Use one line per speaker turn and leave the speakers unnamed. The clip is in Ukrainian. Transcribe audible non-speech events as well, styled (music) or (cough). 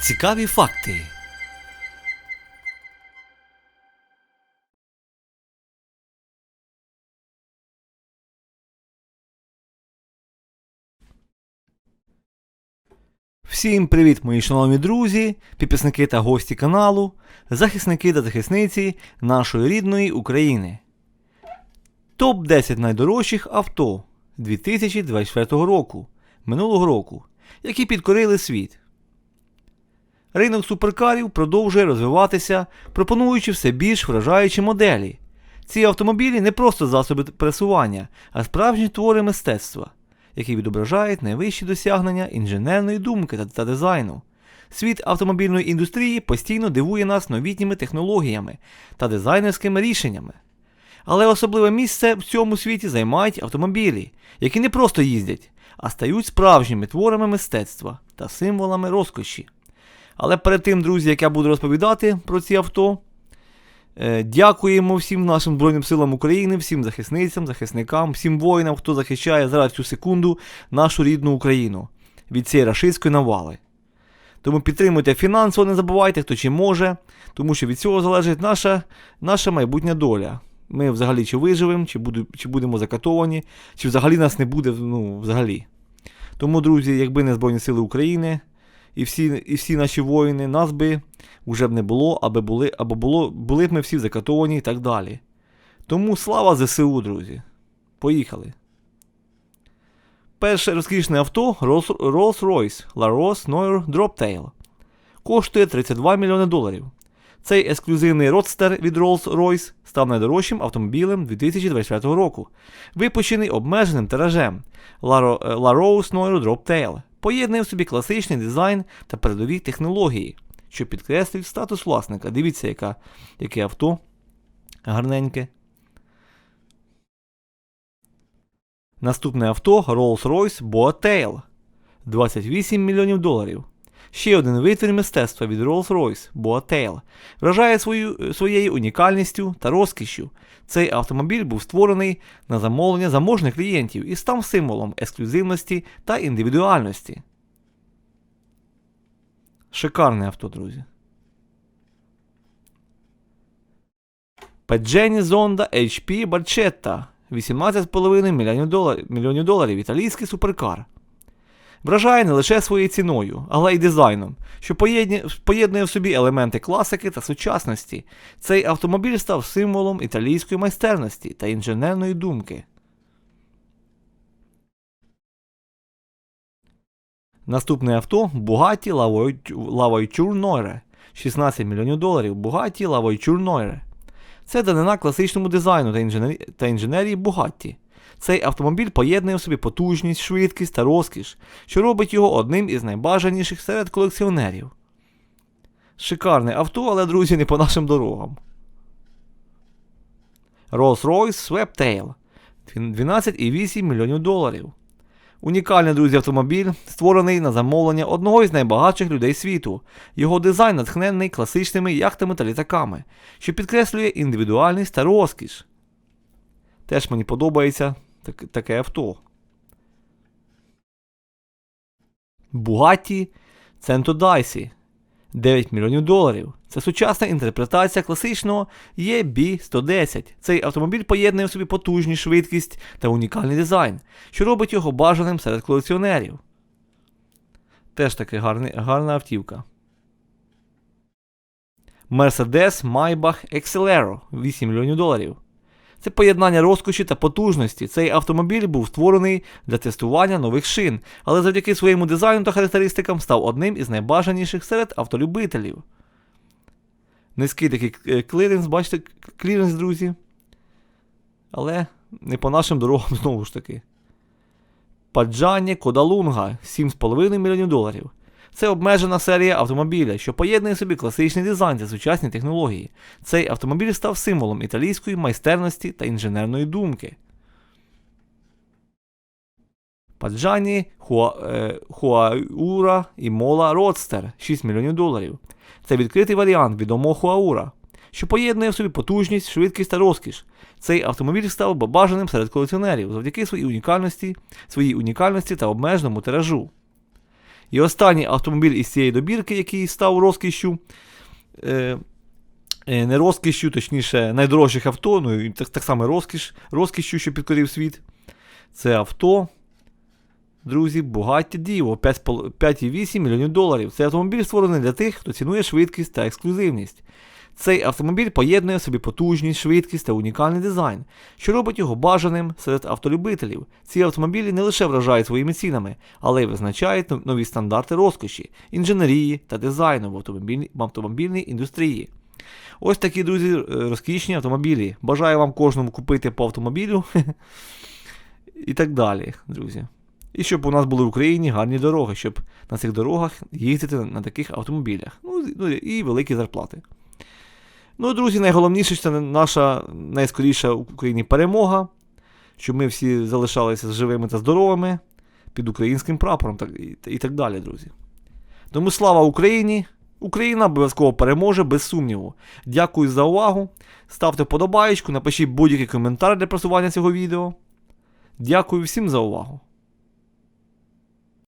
Цікаві факти. Всім привіт, мої шановні друзі, підписники та гості каналу, захисники та захисниці нашої рідної України. Топ 10 найдорожчих авто 2024 року, минулого року, які підкорили світ. Ринок суперкарів продовжує розвиватися, пропонуючи все більш вражаючі моделі. Ці автомобілі не просто засоби пересування, а справжні твори мистецтва, які відображають найвищі досягнення інженерної думки та, та дизайну. Світ автомобільної індустрії постійно дивує нас новітніми технологіями та дизайнерськими рішеннями. Але особливе місце в цьому світі займають автомобілі, які не просто їздять, а стають справжніми творами мистецтва та символами розкоші. Але перед тим, друзі, як я буду розповідати про ці авто, е, дякуємо всім нашим Збройним силам України, всім захисницям, захисникам, всім воїнам, хто захищає зараз цю секунду нашу рідну Україну від цієї рашистської навали. Тому підтримуйте фінансово, не забувайте, хто чи може, тому що від цього залежить наша, наша майбутня доля. Ми взагалі чи виживемо, чи, буду, чи будемо закатовані, чи взагалі нас не буде, ну, взагалі. Тому, друзі, якби не Збройні Сили України і всі, і всі наші воїни, нас би вже б не було, аби були, або було, були б ми всі закатовані і так далі. Тому слава ЗСУ, друзі. Поїхали. Перше розкішне авто Rolls-Royce LaRose Noir Droptail. Коштує 32 мільйони доларів. Цей ексклюзивний родстер від Rolls-Royce став найдорожчим автомобілем 2024 року, випущений обмеженим тиражем LaRose Noir Droptail. Поєднує в собі класичний дизайн та передові технології, що підкреслюють статус власника. Дивіться, яка, яке авто гарненьке. Наступне авто Rolls-Royce Boatail 28 мільйонів доларів. Ще один витвір мистецтва від Rolls-Royce Boatail вражає свою, своєю унікальністю та розкішшю. Цей автомобіль був створений на замовлення заможних клієнтів і став символом ексклюзивності та індивідуальності. Шикарне авто, друзі. Pagani Zonda HP Barchetta 18,5 мільйонів доларів, мільйонів доларів італійський суперкар. Вражає не лише своєю ціною, але й дизайном, що поєднує в собі елементи класики та сучасності. Цей автомобіль став символом італійської майстерності та інженерної думки. Наступне авто Bugatti Lavaiture Noire 16 мільйонів доларів Bugatti Lavaiture Noire. Це данина класичному дизайну та інженерії, Bugatti. Цей автомобіль поєднує в собі потужність, швидкість та розкіш, що робить його одним із найбажаніших серед колекціонерів. Шикарне авто, але, друзі, не по нашим дорогам. Rolls-Royce Sweptail 12,8 мільйонів доларів. Унікальний, друзі, автомобіль, створений на замовлення одного із найбагатших людей світу. Його дизайн натхнений класичними яхтами та літаками, що підкреслює індивідуальність та розкіш. Теж мені подобається так, таке авто. Bugatti Centodicey 9 мільйонів доларів. Це сучасна інтерпретація класичного EB110. Цей автомобіль поєднує в собі потужність, швидкість та унікальний дизайн, що робить його бажаним серед колекціонерів. Теж таки гарний, гарна автівка. Mercedes Maybach Excelero 8 мільйонів доларів. Це поєднання розкоші та потужності. Цей автомобіль був створений для тестування нових шин, але завдяки своєму дизайну та характеристикам став одним із найбажаніших серед автолюбителів. Низький такий е, кліренс, бачите, кліренс, друзі. Але не по нашим дорогам (laughs) знову ж таки. Паджані Кодалунга 7,5 мільйонів доларів. Це обмежена серія автомобіля, що поєднує собі класичний дизайн та сучасні технології. Цей автомобіль став символом італійської майстерності та інженерної думки. Паджані Хуаура і Мола Родстер 6 мільйонів доларів. Це відкритий варіант відомого Хуаура, що поєднує в собі потужність, швидкість та розкіш. Цей автомобіль став бажаним серед колекціонерів завдяки своїй унікальності, своїй унікальності та обмеженому тиражу. І останній автомобіль із цієї добірки, який став розкішю. е, е, не розкішю, точніше, найдорожчих авто, ну і так, так само розкіш, розкішю, що підкорив світ. Це авто. Друзі, Bugatti Divo 5,8 мільйонів доларів. Цей автомобіль створений для тих, хто цінує швидкість та ексклюзивність. Цей автомобіль поєднує в собі потужність, швидкість та унікальний дизайн, що робить його бажаним серед автолюбителів. Ці автомобілі не лише вражають своїми цінами, але й визначають нові стандарти розкоші, інженерії та дизайну в автомобільній, в автомобільній індустрії. Ось такі, друзі, е, розкішні автомобілі. Бажаю вам кожному купити по автомобілю (laughs) і так далі, друзі. І щоб у нас були в Україні гарні дороги, щоб на цих дорогах їздити на таких автомобілях. Ну, ну і великі зарплати. Ну, друзі, найголовніше це наша найскоріша в Україні перемога, щоб ми всі залишалися живими та здоровими під українським прапором і так далі, друзі. Тому слава Україні! Україна обов'язково переможе без сумніву. Дякую за увагу. Ставте вподобаєчку, напишіть будь-який коментар для просування цього відео. Дякую всім за увагу.